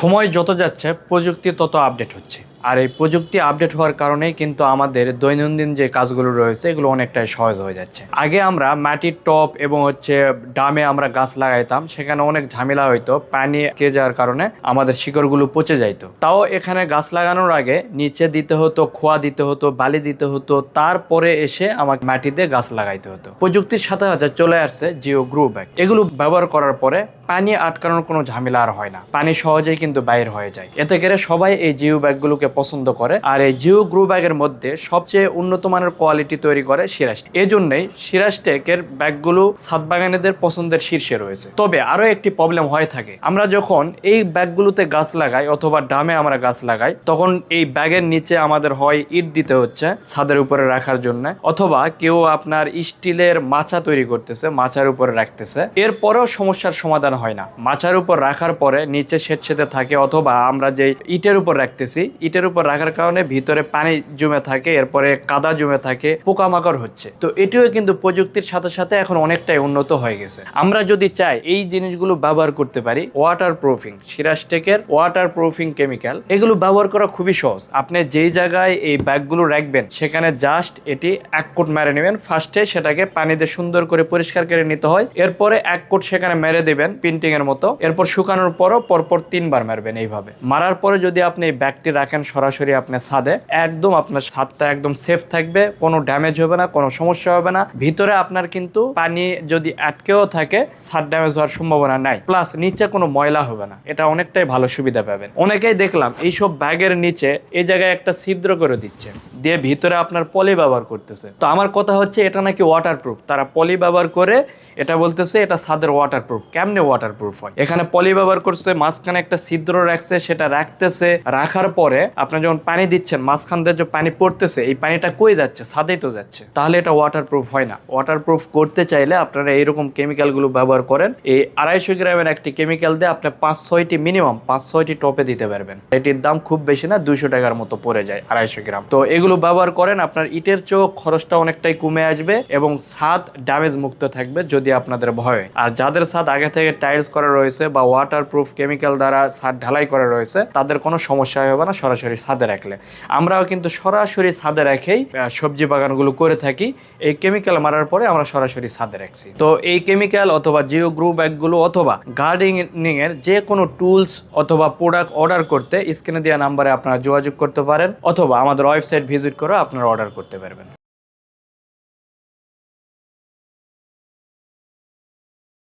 সময় যত যাচ্ছে প্রযুক্তি তত আপডেট হচ্ছে। আর এই প্রযুক্তি আপডেট হওয়ার কারণেই কিন্তু আমাদের দৈনন্দিন যে কাজগুলো রয়েছে, এগুলো অনেকটাই সহজ হয়ে যাচ্ছে। আগে আমরা মাটির টপ এবং হচ্ছে ডামে আমরা গাছ লাগাইতাম, সেখানে অনেক ঝামেলা হইতো, পানি কে যাওয়ার কারণে আমাদের শিকড়গুলো পচে যাইতো। তাও এখানে গাছ লাগানোর আগে নিচে দিতে হতো, খোয়া দিতে হতো, বালি দিতে হতো, তারপরে এসে আমাকে মাটিতে গাছ লাগাইতে হতো। প্রযুক্তির সাথে সাথে চলে আসছে জিও গ্রো ব্যাগ। এগুলো ব্যবহার করার পরে পানি আটকানোর কোনো ঝামেলা আর হয় না। পানি সহজেই কিন্তু বাইর হয়ে যায়। এতে করে সবাই এই জিও ব্যাগগুলোকে পছন্দ করে। আর এই জিও গ্রো ব্যাগের মধ্যে সবচেয়ে উন্নত মানের কোয়ালিটি তৈরি করে সিরাজ এই জন্যই সিরাজ টেকের ব্যাগগুলো সাত বাগানেদের পছন্দের শীর্ষে রয়েছে। তবে আরও একটি প্রবলেম হয়ে থাকে। আমরা যখন এই ব্যাগগুলোতে গাছ লাগাই অথবা ডামে আমরা গাছ লাগাই, তখন এই ব্যাগের নিচে আমাদের হয় ইট দিতে হচ্ছে ছাদের উপরে রাখার জন্য, অথবা কেউ আপনার স্টিলের মাচা তৈরি করতেছে, মাচার উপরে রাখতেছে। এরপরেও সমস্যার সমাধান হয় না। মাচার উপর রাখার পরে নিচে সেতে থাকে, অথবা আমরা যে ইটের উপর রাখতেছি, ইটের উপর রাখার কারণে ভিতরে পানি জমে থাকে, এরপরে কাদা জমে থাকে, পোকামাকড় হচ্ছে। তো এটিও কিন্তু প্রযুক্তির সাথে সাথে এখন অনেকটাই উন্নত হয়ে গেছে। আমরা যদি চাই এই জিনিসগুলো ব্যবহার করতে পারি ওয়াটার প্রুফিং সিরাজটেকের ওয়াটার প্রুফিং কেমিক্যাল এগুলো ব্যবহার করা খুবই সহজ। আপনি যেই জায়গায় এই ব্যাগগুলো রাখবেন, সেখানে জাস্ট এটি এক কোট মেরে নেবেন। ফার্স্টে সেটাকে পানিতে সুন্দর করে পরিষ্কার করে নিতে হয়। এরপরে এক কোট সেখানে মেরে দেবেন পেন্টিং এর মতো। এরপর শুকানোর পরও পরপর তিনবার মারবেন এইভাবে। মারার পরে যদি আপনি এই ব্যাগটি রাখেন সরাসরি আপনার ছাদে। একদম আপনার ছাদটা একদম সেফ থাকবে, কোনো ড্যামেজ হবে না, কোনো সমস্যা হবে না। ভিতরে আপনার কিন্তু পানি যদি আটকেও থাকে, ছাদ ড্যামেজ হওয়ার সম্ভাবনা নাই। প্লাস নিচে কোনো ময়লা হবে না। এটা অনেকটাই ভালো সুবিধা পাবেন। অনেকেই দেখলাম এইসব ব্যাগের নিচে এই জায়গায় একটা ছিদ্র করে দিচ্ছে, দিয়ে ভিতরে আপনার পলি ব্যবহার করতেছে। তো আমার কথা হচ্ছে, এটা নাকি ওয়াটারপ্রুফ তারা পলি ব্যবহার করে এটা বলতেছে, এটা ছাদের ওয়াটারপ্রুফ কেমনে ওয়াটারপ্রুফ হয়? এখানে পলি ব্যবহার করছে, মাঝখানে একটা ছিদ্র রাখছে, সেটা রাখতেছে, রাখার পরে আপনি যখন পানি দিচ্ছেন, মাঝখান দিয়ে যে পানি পড়তেছে, এই পানিটা কই যাচ্ছে? ছাদেই তো যাচ্ছে। তাহলে এটা ওয়াটারপ্রুফ হয় না। ওয়াটারপ্রুফ করতে চাইলে আপনারা এইরকম কেমিক্যালগুলো ব্যবহার করেন। এই আড়াইশো গ্রামের একটি কেমিক্যাল দিয়ে আপনি পাঁচ, ছয়টি মিনিমাম পাঁচ, ছয়টি টপে দিতে পারবেন। এটির দাম খুব বেশি না, দুইশো টাকার মতো পড়ে যায় আড়াইশো গ্রাম। তো এগুলো ব্যবহার করেন, আপনার ইটের চোখ খরচটা অনেকটাই কমে আসবে এবং ছাদ ড্যামেজ মুক্ত থাকবে যদি আপনাদের ভয়। আর যাদের ছাদ আগে থেকে টাইলস করা রয়েছে বা ওয়াটার প্রুফ কেমিক্যাল দ্বারা ছাদ ঢালাই করা রয়েছে, তাদের কোনো সমস্যা হবে না, সরাসরি ছাদে রাখলে। আমরাও কিন্তু সরাসরি ছাদে রেখেই সবজি বাগানগুলো করে থাকি। এই কেমিক্যাল মারার পরে আমরা সরাসরি ছাদে রাখছি। তো এই কেমিক্যাল অথবা জিও গ্রু ব্যাগগুলো অথবা গার্ডেনিং এর যে কোনো টুলস অথবা প্রোডাক্ট অর্ডার করতে স্ক্রিনে দেওয়া নাম্বারে আপনারা যোগাযোগ করতে পারেন, অথবা আমাদের ওয়েবসাইট ভিজিট করে আপনারা অর্ডার করতে পারবেন।